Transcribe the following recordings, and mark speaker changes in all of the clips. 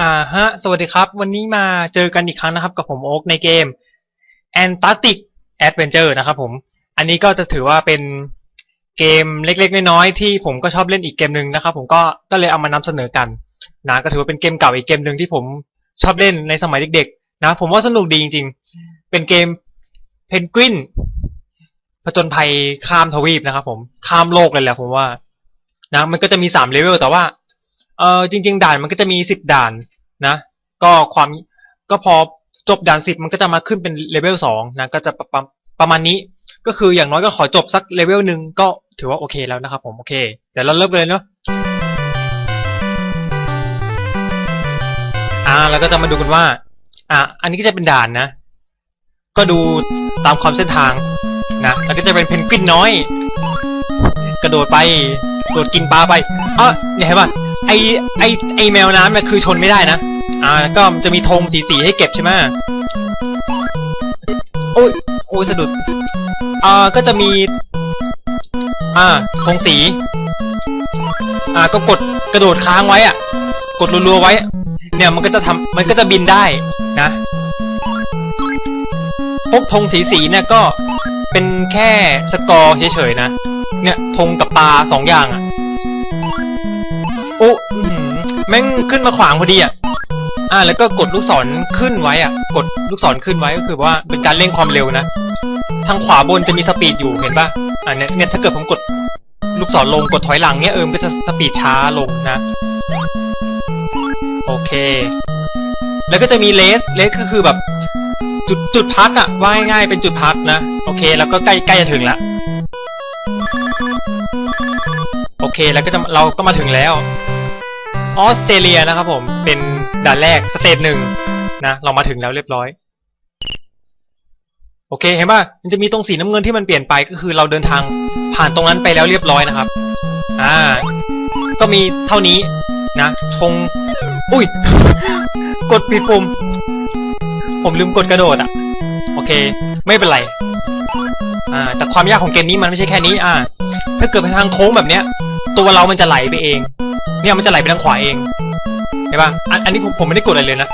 Speaker 1: อ่าฮะ สวัสดีครับ วันนี้มาเจอกันอีกครั้งนะครับ กับผมโอ๊กในเกม Antarctic Adventure นะครับผม อันนี้ก็จะถือว่าเป็นเกมเล็กๆน้อยๆที่ผมก็ชอบเล่นอีกเกมหนึ่งนะครับ ผมก็ก็เลยเอามานำเสนอกันนะก็ถือว่าเป็นเกมเก่าอีกเกมหนึ่งที่ผมชอบเล่นในสมัยเด็กๆ นะ ผมว่าสนุกดีจริงๆ เป็นเกมเพนกวินผจญภัยข้ามทวีปนะครับ ผมข้ามโลกเลยแหละผมว่า นะ มันก็จะมีสามเลเวลแต่ว่าเออจริง ๆ ด่านมันก็จะมีสิบด่าน นะ ก็ความก็พอจบด่านสิบมันก็จะมาขึ้นเป็นเลเวลสองนะก็จะประประประมาณนี้ ก็คืออย่างน้อยก็ขอจบสักเลเวลหนึ่งก็ถือว่าโอเคแล้วนะครับผมโอเคเดี๋ยวเราเริ่มกันเลยเนาะอ่าแล้วก็จะมาดูกันว่า อะอันนี้ก็จะเป็นด่านนะ ก็ดูตามความเส้นทางนะแล้วก็จะเป็นเพนกวินน้อย กระโดดไปโดดกินปลาไปอ๋อเนี่ยเห็นป่ะ ไอไอไอแมวน้ำเนี่ยคือชนไม่ได้นะ อ่า ก็จะมีธงสีสีๆให้เก็บใช่ไหมโอ้ยโอ้ยสะดุด อ่า ก็จะมี อ่าธงสี อ่า ก็กดกระโดดค้างไว้อะ กดรัวๆไว้ เนี่ยมันก็จะทำมันก็จะบินได้นะพวกธงสีสีๆเนี่ยก็เป็นแค่สกอร์เฉยๆนะ เนี่ยธงกับปลาสองอย่างอะ โอ้อื้อหือแม่งขึ้นมาขวางพอดีอะ อ่า แล้วก็กดลูกศรขึ้นไว้อะ กดลูกศรขึ้นไว้ก็คือว่าเป็นการเร่งความเร็วนะ ทางขวาบนจะมีสปีดอยู่เห็นปะอ่าเนี่ยเนี่ยถ้าเกิดผมกดลูกศรลงกดถอยหลังเนี่ยเออมันก็จะสปีดช้าลงนะ โอเค แล้วก็จะมีเลสเลสก็คือแบบ จุดจุดพักอะว่าง่ายๆเป็นจุดพักนะ โอเค แล้วก็ใกล้ใกล้จะถึงละ เคแล้วก็จะเราก็มาถึงแล้วออสเตรเลียนะครับผมเป็นด่านแรกสเตจหนึ่งนะเรามาถึงแล้วเรียบร้อย โอเคเห็นป่ะมันจะมีตรงสีน้ำเงินที่มันเปลี่ยนไปก็คือเราเดินทางผ่านตรงนั้นไปแล้วเรียบร้อยนะครับ อ่า ก็มีเท่านี้นะธงอุ้ย กดผิดปุ่มผมลืมกดกระโดดอะ โอเค ไม่เป็นไร อ่า แต่ความยากของเกมนี้มันไม่ใช่แค่นี้ อ่า ถ้าเกิดไปทางโค้งแบบเนี้ย ตัวเรามันจะไหลไปเอง เนี่ยมันจะไหลไปทางขวาเองเห็นปะอันอันนี้ผมผมไม่ได้กดอะไรเลยนะ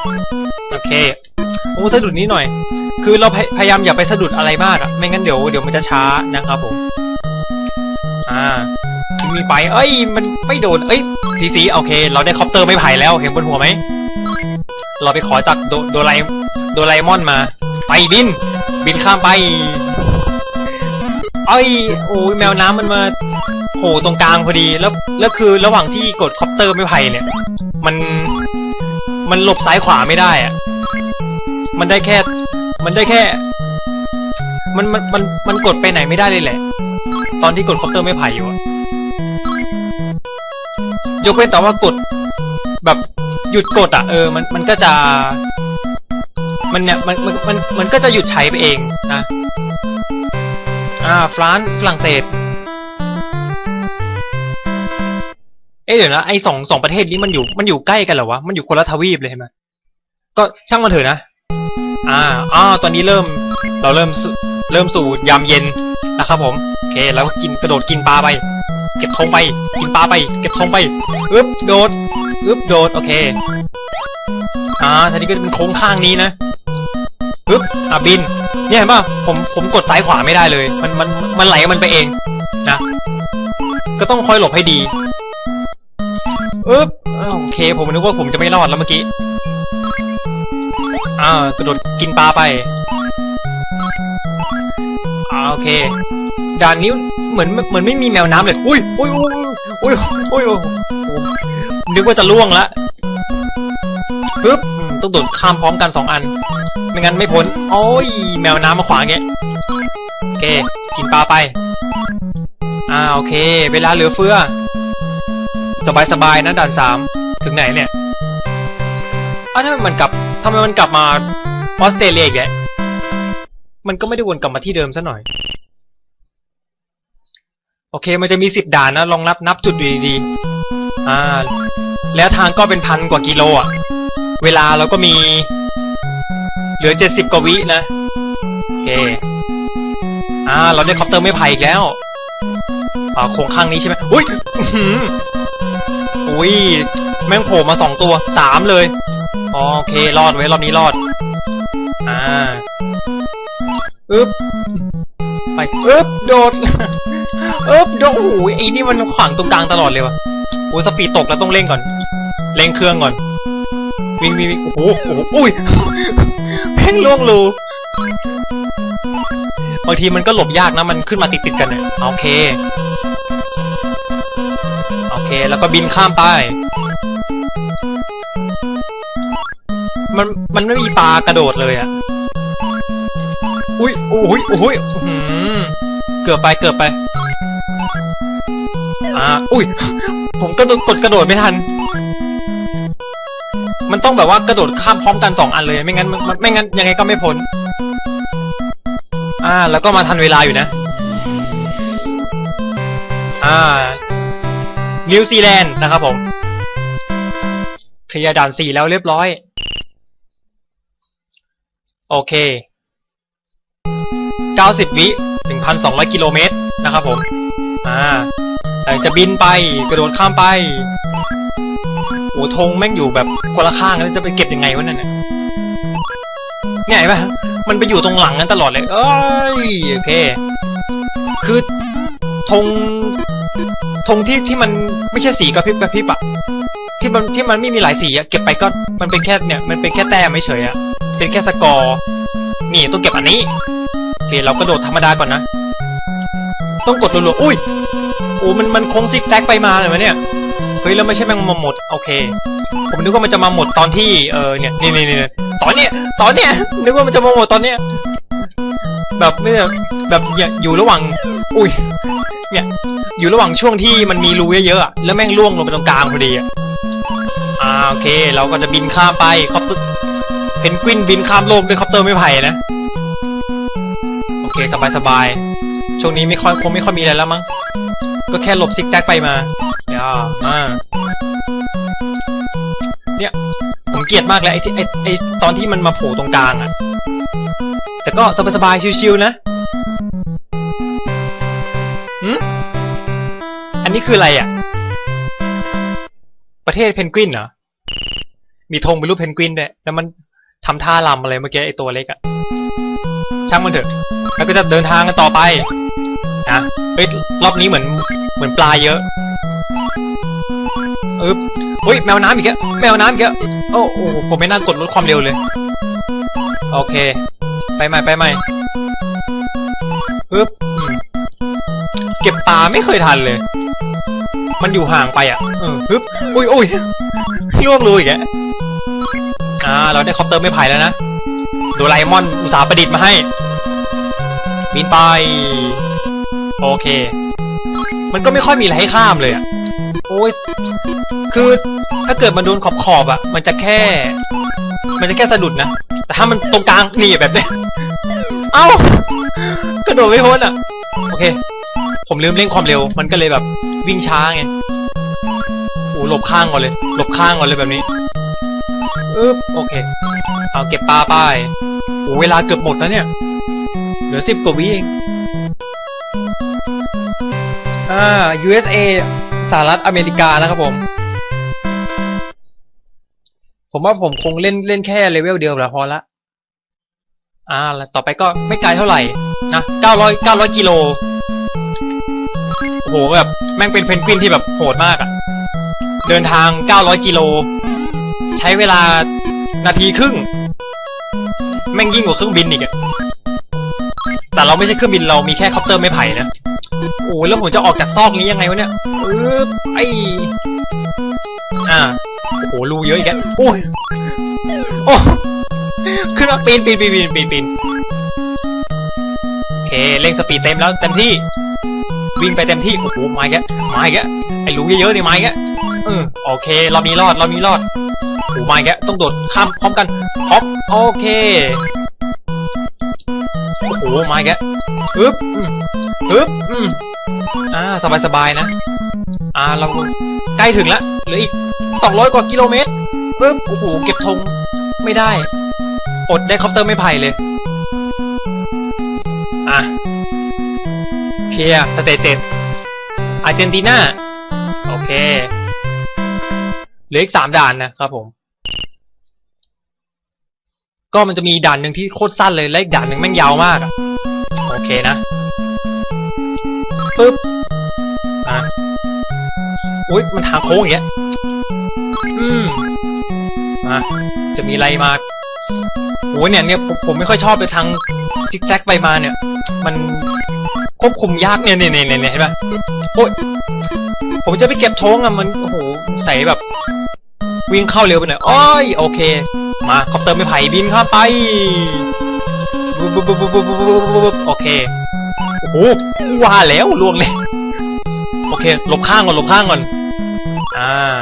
Speaker 1: โอเค โอ้สะดุดนิดหน่อย คือเราพยพยายามอย่าไปสะดุดอะไรมากอะไม่งั้นเดี๋ยวเดี๋ยวมันจะช้านะครับผม อ่า มีไป เอ้ย มันไม่โดน เอ้ยสีสีโอเค เราได้คอปเตอร์ไม่ไผ่แล้ว เห็นบนหัวไหม เราไปขอจากโดโดไลโดไลมอนมา ไปบิน บินข้ามไป เอ้ย โอ้ยแมวน้ำมันมา โผล่ตรงกลางพอดีแล้วแล้วคือระหว่างที่กดคอปเตอร์ไม่ไผ่เนี่ย มันมันหลบซ้ายขวาไม่ได้อะมันได้แค่ มันได้แค่ มันมันมันมันกดไปไหนไม่ได้เลยแหละ ตอนที่กดคอปเตอร์ไม่ไผ่อยู่อะยกเว้นแต่ว่ากด แบบหยุดกดอะเออ มันมันก็จะ มันเนี่ยมันมันมันมันก็จะหยุดใช้ไปเองนะ อ่าฟรานฝรั่งเศส เอ๊ะเดี๋ยวนะไอ้สองสองประเทศนี้มันอยู่มันอยู่ใกล้กันเหรอวะมันอยู่คนละทวีปเลยใช่ไหมก็ช่างมันเถอะนะ อ่าอ่าตอนนี้เริ่มเราเริ่มเริ่มสู่ยามเย็นนะครับผมโอเคแล้วก็กินกระโดดกินปลาไป เก็บธงไป กินปลาไป เก็บธงไปอึ๊บโดดอึ๊บโดดโอเคอ่าทีนี้ก็จะเป็นโค้งข้างนี้นะอึ๊บอะบิน เนี่ยเห็นป่ะผมผมกดซ้ายขวาไม่ได้เลย มันมันมันไหลมันไปเองนะก็ต้องคอยหลบให้ดี อึ๊บอ้าวโอเค ผมนึกว่าผมจะไม่รอดแล้วเมื่อกี้ อ่ากระโดดกินปลาไป อ่าโอเค ด่านนี้เหมือนเหมือนไม่มีแมวน้ำเลย อุ้ยอุ้ยอุ้ยอุ้ยอุ้ยอุ้ยนึกว่าจะล่วงละปึ๊บต้องโดดข้ามพร้อมกันสองอัน ไม่งั้นไม่พ้น โอ้ย แมวน้ำมาขวางเงี้ยโอเค กินปลาไป อ่าโอเค เวลาเหลือเฟือ สบายสบายๆนะด่านสามถึงไหนเนี่ยอ้าวทำไมมันกลับทำไมมันกลับมาออสเตรเลียอีกแล้วมันก็ไม่ได้วนกลับมาที่เดิมซะหน่อย โอเคมันจะมีสิบด่านนะลองนับนับจุดดูดีๆอ่า แล้วทางก็เป็นพันกว่ากิโลอะ เวลาเราก็มี เหลือเจ็ดสิบกว่าวินะ โอเค อ่า เราได้คอปเตอร์ไม่ไผ่อีกแล้วอ่าโครงข้างนี้ใช่ไหมอุ้ย อุ้ยแม่งโผล่มาสองตัวสามเลยโอเครอดไว้รอบนี้รอด อ่าอึ๊บไปอึ๊บโดดอึ๊บโดดโอ้โหไอ้นี่มันขวางตรงกลางตลอดเลยวะโอ้ยสปีดตกแล้วต้องเร่งก่อนเร่งเครื่องก่อนวิ่งวิ่งโอ้โหโอ้โหอุ้ยแม่งล่วงรูบางทีมันก็หลบยากนะมันขึ้นมาติดติดกันเนี่ยโอเค เค แล้วก็บินข้ามไป มันมันไม่มีปลากระโดดเลยอะอุ้ยโอ้ยโอ้ยอื้อหือเกือบไปเกือบไป อ่า อุ้ย ผมก็กดกระโดดไม่ทัน มันต้องแบบว่ากระโดดข้ามพร้อมกันสองอันเลย ไม่งั้นมันไม่งั้นยังไงก็ไม่พ้น อ่า แล้วก็มาทันเวลาอยู่นะ อ่า นิวซีแลนด์นะครับผมเคลียร์ด่านสี่แล้วเรียบร้อย โอเค 90 วิ1,200 กิโลเมตรนะครับผม อ่าแต่จะบินไปกระโดดข้ามไปโอ้ธงแม่งอยู่แบบคนละข้างแล้วจะไปเก็บยังไงวะนั่นเนี่ยเนี่ยเห็นปะมันไปอยู่ตรงหลังนั้นตลอดเลย เอ้ยโอเค คือธงธงที่ที่มัน ไม่ใช่สีกระพริบกระพริบอะที่มันที่มันไม่มีหลายสีอะเก็บไปก็มันเป็นแค่เนี่ยมันเป็นแค่แต้มไม่เฉยอะเป็นแค่สกอร์นี่ต้องเก็บอันนี้โอเคเรากระโดดธรรมดาก่อนนะ ต้องกดรัวๆอุ้ยโอ้มันมันคงซิกแซกไปมาเลยวะเนี่ยเฮ้ยแล้วไม่ใช่แมงมาหมดโอเค ผมนึกว่ามันจะมาหมดตอนที่เออเนี่ยนี่นี่นี่ตอนเนี้ยตอนเนี้ยนึกว่ามันจะมาหมดตอนเนี้ยแบบไม่แบบแบบอยู่ระหว่าง อุ้ย เนี่ย อยู่ระหว่างช่วงที่มันมีรูเยอะๆแล้วแม่งล่วงลงไปตรงกลางพอดีอะอ่าโอเค เราก็จะบินข้ามไปคอปเตอร์เพนกวินบินข้ามโลกด้วยคอปเตอร์ไม่ไผ่นะ โอเคสบายสบายๆช่วงนี้ไม่ค่อยคงไม่ค่อยมีอะไรแล้วมั้ง ก็แค่หลบซิกแซกไปมาเดี๋ยอ่าเนี่ย ผมเกลียดมากเลยไอ้ที่ไอ้ไอ้ตอนที่มันมาโผล่ตรงกลางอะแต่ก็สบายๆชิวๆนะ นนี้คืออะไรอะ ประเทศเพนกวินเหรอ มีธงเป็นรูปเพนกวินด้วย แล้วมันทำท่าลำอะไรเมื่อกี้ไอตัวเล็กอะช่างมันเถอะ แล้วก็จะเดินทางกันต่อไปนะเฮ้ยรอบนี้เหมือนเหมือนปลาเยอะเออเฮ้ยแมวน้ำอีกแล้วแมวน้ำอีกแล้วโอ้โหผมไม่น่ากดลดความเร็วเลย โอเค ไปใหม่ไปใหม่ปึ๊บเก็บปลาไม่เคยทันเลย มันอยู่ห่างไปอะเออปึ๊บอุ้ยอุ้ยล่วงเลยอีกแล้วอ่า เราได้คอปเตอร์ไม่ไผ่แล้วนะโดราเอมอนอุตสาห์ประดิษฐ์มาให้บินไป โอเค มันก็ไม่ค่อยมีอะไรให้ข้ามเลยอะ โอ้ย คือถ้าเกิดมันโดนขอบขอบๆอะ มันจะแค่ มันจะแค่สะดุดนะ แต่ถ้ามันตรงกลางนี่แบบเนี้ย เอ้ากระโดดไม่พ้นอะ โอเค ผมลืมเร่งความเร็ว มันก็เลยแบบวิ่งช้าไงโอ้หลบข้างก่อนเลย หลบข้างก่อนเลยแบบนี้อึ๊บโอเค เอาเก็บปลาไปโอ้เวลาเกือบหมดแล้วเนี่ย เหลือสิบกว่าวิเอง อ่า USA สหรัฐอเมริกานะครับผม ผมว่าผมคงเล่นเล่นแค่เลเวลเดียวแหละพอละ อ่าแล้วต่อไปก็ไม่ไกลเท่าไหร่นะเก้าร้อยเก้าร้อยกิโล หแบบแม่งเป็นเพนกวินที่แบบโหดมากอะเดินทางเก้าร้อยกิโล ใช้เวลานาทีครึ่ง แม่งยิ่งกว่าเครื่องบินอีกอะแต่เราไม่ใช่เครื่องบินเรามีแค่คอปเตอร์ไม่ไผ่นะโอ้แล้วผมจะออกจากซอกนี้ยังไงวะเนี่ยอึ๊บไออ่าโอ้โหรูเยอะอีกแล้วโอ้ยโอ้ขึ้นมาปีนปีนปีนปีนปีนปีนโอเคเร่งสปีดเต็มแล้วเต็มที่ วิ่งไปเต็มที่โอ้โหมาอีกแล้วมาอีกแล้วไอ้รูเยอะๆนี่มาอีกแล้วเออโอเค เรามีรอดเรามีรอดโอ้มาอีกแล้ต้องโดดข้ามพร้อมกันฮอปโอเคโอ้โหมาอีกแล้วอึ๊บอืมอึ๊บอืมอ่าสบายสบายๆนะ อ่าเราใกล้ถึงล้วเหลืออีกสองร้อยกว่ากิโลเมตรปึ๊บโอ้โหเก็บธงไม่ได้ อดได้คอปเตอร์ไม่ไผ่เลย อะ เคลียสเตจเจ็ดอาร์เจนตินาโอเคเหลืออีกสามด่านนะครับผม ก็มันจะมีด่านหนึ่งที่โคตรสั้นเลยและอีกด่านหนึ่งแม่งยาวมากอะโอเคนะปึ๊บอะอุ้ยมันทางโค้งอย่างเงี้ยอืมมาจะมีอะไรมาโอ้ยเนี่ยเนี่ยผมผมไม่ค่อยชอบเลยทางซิกแซกไปมาเนี่ย มัน ควบคุมยากเนี่ยเนี่ยเนี่ยเนี่ยเห็นปะโอ้ยผมจะไปเก็บโทงอะมันโอ้โหใส่แบบ วิ่งเข้าเร็วไปหน่อยอ้อยโอเค มาคอปเตอร์ไม่ไผ่บินเข้าไปปุ๊บปุ๊บปุ๊บบุบบุบโอเคโอ้โหว่าแล้วล่วงเลยโอเคหลบข้างก่อนหลบข้างก่อนอ่า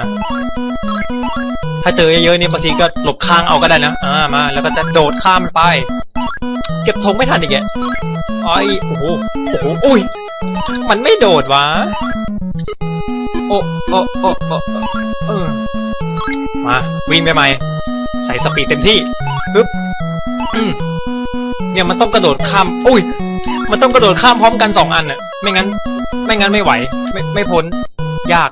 Speaker 1: ถ้าเจอเยอะๆนี่บางทีก็หลบข้างเอาก็ได้นะอ่ามา แล้วก็จะโดดข้ามมันไป เก็บธงไม่ทันอีกแก อ้อยโอ้โหโอ้โหอุ้ยมันไม่โดดวะโอ้โอ้โอ้โอ้เออมาวิ่งไปใหม่ใส่สปีดเต็มที่ปึ๊บอืมเนี่ยมันต้องกระโดดข้ามอุ้ย มันต้องกระโดดข้ามพร้อมกันสองอันน่ะ ไม่งั้น ไม่งั้นไม่ไหว ไม่ไม่พ้น ยาก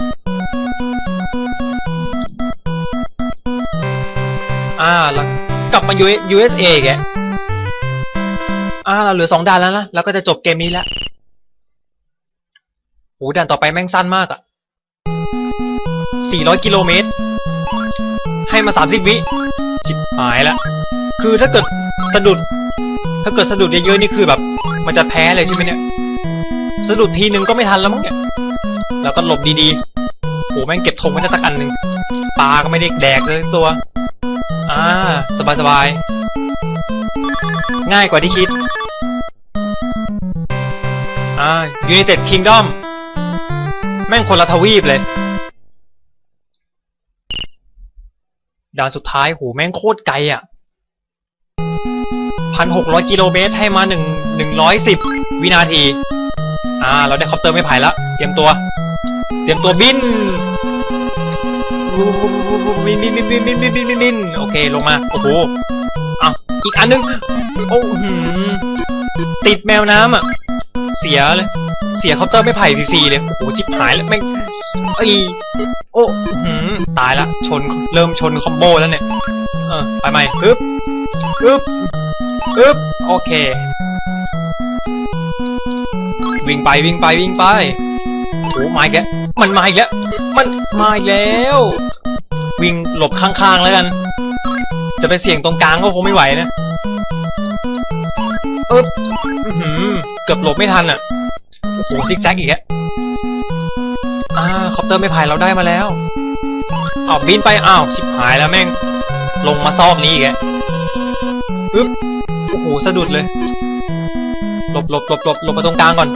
Speaker 1: อ่าแล้วกลับมา US USA แก อ่าเราเหลือสองด่านแล้วนะแล้วก็จะจบเกมนี้แล้วโหด่านต่อไปแม่งสั้นมากอะ400 กิโลเมตร ให้มา 30 วิชิบหายละ คือถ้าเกิดสะดุด ถ้าเกิดสะดุดเยอะๆนี่คือแบบ มันจะแพ้เลยใช่ไหมเนี่ย สะดุดทีนึงก็ไม่ทันแล้วมั้งเนี่ย แล้วก็หลบดีๆโหแม่งเก็บธงไว้ได้สักอันหนึ่ง ปลาก็ไม่ได้แดกเลยตัว อ่า สบายๆ ง่ายกว่าที่คิด อ่า United Kingdom แม่งคนละทวีปเลย ด่านสุดท้ายโหแม่งโคตรไกลอะพันหกร้อยกิโลเมตรให้มาหนึ่งหนึ่งร้อยสิบวินาที อ่า เราได้คอปเตอร์ไม่ไผ่แล้วเตรียมตัว เตรียมตัวบินบินบินบินบินบินบินบินบินโอเค ลงมา โอ้โห อีกอันนึง โอ้หืมติดแมวน้ำอะ เสียเลย เสียเคาน์เตอร์ไม่ไผ่ฟรีๆเลย โอ้โหจิบหายแล้วแม่งไอ้โอ้หืมตายละ ชน เริ่มชนคอมโบแล้วเนี่ย เออ ไปใหม่อึ๊บอึ๊บอึ๊บ โอเค วิ่งไปวิ่งไปวิ่งไปโอ้มาอีกแล้วมันมาอีกแล้ว มันมาอีกแล้ว วิ่งหลบข้างๆแล้วกัน จะไปเสี่ยงตรงกลางก็คงไม่ไหวนะอึ๊บอื้อหือเกือบหลบไม่ทันอะ โอ้โหซิกแซกอีกแล้วอ่าคอปเตอร์ไม่พายเราได้มาแล้วอ้าวบินไปอ้าวชิบหายแล้วแม่ง ลงมาซอกนี้อีกแล้วอึ๊บโอ้โหสะดุดเลยหลบหลบหลบหลบหลบมาตรงกลางก่อน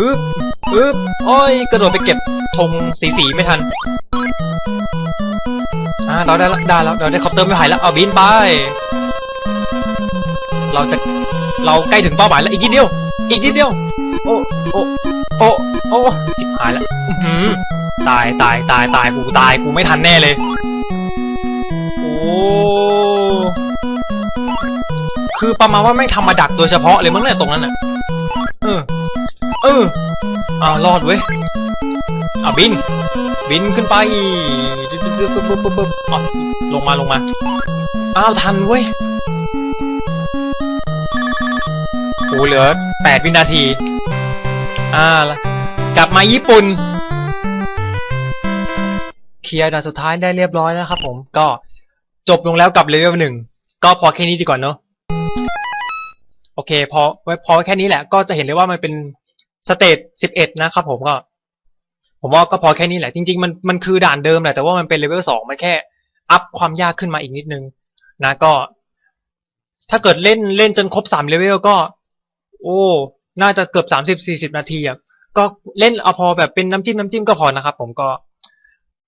Speaker 1: อึ๊บอึ๊บโอ้ยกระโดดไปเก็บธงสีสีไม่ทัน อ่าเราได้ละได้แล้วเราได้คอปเตอร์ไม่พายแล้วเอาบินไป เราจะเราใกล้ถึงเป้าหมายแล้วอีกนิดเดียว อีกนิดเดียว โอ้โอ้โอ้โอ้จิบหายแล้วหือตายตายตายตายกูตายกูไม่ทันแน่เลยโอ้คือประมาณว่าไม่งทำมาดักโดยเฉพาะเลยมั้งเนี่ยตรงนั้นอะเออเอออ้ารอดเว้ยอ้าบิน บินขึ้นไปปึ๊บปึ๊บปึ๊บปึ๊บปึ๊บอ๋อลงมาลงมาอ้าวทันเว้ยโอ้เหลือแปดวินาที อ่าละกลับมาญี่ปุ่น เคลียร์ด่านสุดท้ายได้เรียบร้อยแล้วครับผม ก็จบลงแล้วกับเลเวลหนึ่ง ก็พอแค่นี้ดีกว่าเนอะโอเค พอไว้พอแค่นี้แหละ ก็จะเห็นเลยว่ามันเป็นสเตจสิบเอ็ดนะครับผมก็ ผมว่าก็พอแค่นี้แหละ จริง ๆ มันมันคือด่านเดิมแหละแต่ว่ามันเป็นเลเวลสองมันแค่อัพความยากขึ้นมาอีกนิดนึง นะก็ ถ้าเกิดเล่นเล่นจนครบสามเลเวลก็ โอ้ น่าจะเกือบสามสิบสี่สิบนาทีอะก็เล่นเอาพอแบบเป็นน้ำจิ้มน้ำจิ้มก็พอนะครับผมก็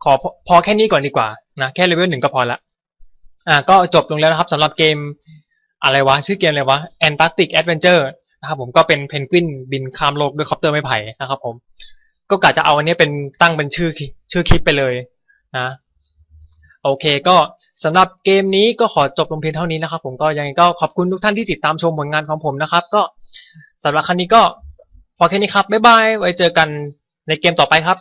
Speaker 1: ขอพอพอแค่นี้ก่อนดีกว่านะแค่เลเวลหนึ่งก็พอละอ่า ก็จบลงแล้วนะครับสำหรับเกมอะไรวะ ชื่อเกมอะไรวะ Antarctic Adventure นะครับผมก็เป็นเพนกวินบินข้ามโลกด้วยคอปเตอร์ไม้ไผ่นะครับผม ก็กะจะเอาอันนี้เป็นตั้งเป็นชื่อชื่อคลิปไปเลยนะโอเคก็สำหรับเกมนี้ก็ขอจบลงเพียงเท่านี้นะครับ ผมก็ยังไงก็ขอบคุณทุกท่านที่ติดตามชมผลงานของผมนะครับ ก็สำหรับครั้งนี้ก็พอแค่นี้ครับบ๊ายบายไว้เจอกันในเกมต่อไปครับ